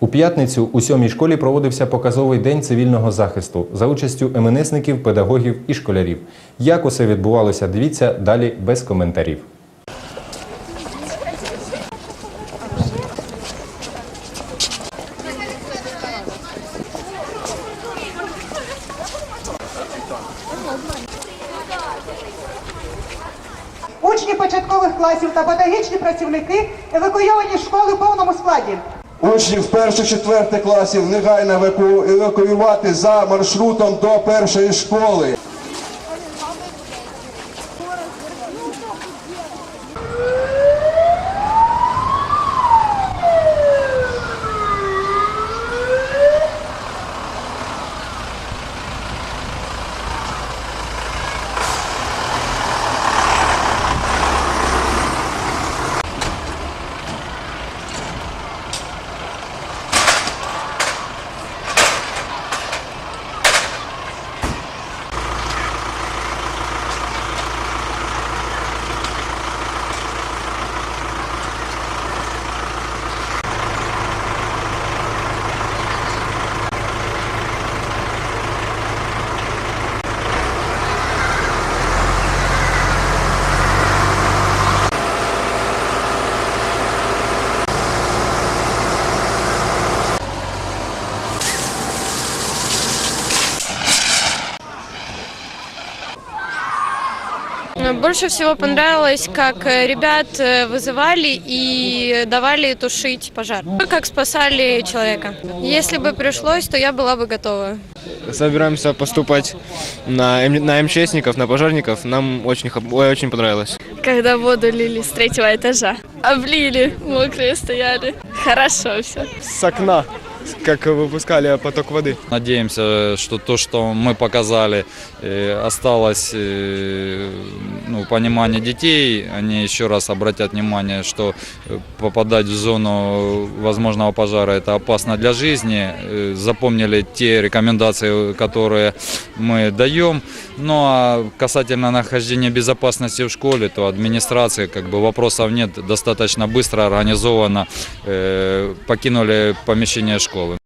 У п'ятницю у сьомій школі проводився показовий день цивільного захисту за участю МНСників, педагогів і школярів. Як усе відбувалося, дивіться далі без коментарів. Учні початкових класів та педагогічні працівники евакуйовані з школи в повному складі. Учнів перших-четвертих класів негайно еваку- евакуювати за маршрутом до першої школи. Больше всего понравилось, как э, ребят э, вызывали и давали тушить пожар. Как спасали человека. Если бы пришлось, то я была бы готова. собираемся поступать на, М- на МЧСников, на пожарников. Нам очень, очень понравилось. когда воду лили с третьего этажа. Облили, мокрые стояли. Хорошо все. С окна, как выпускали поток воды. Надеемся, что то, что мы показали, э, осталось э, ну, понимание детей. Они еще раз обратят внимание, что э, попадать в зону возможного пожара это опасно для жизни. Запомнили те рекомендации, которые мы даем. Ну а касательно нахождения безопасности в школе, то администрации как бы вопросов нет. Достаточно быстро, организованно э, покинули помещение школы. школи.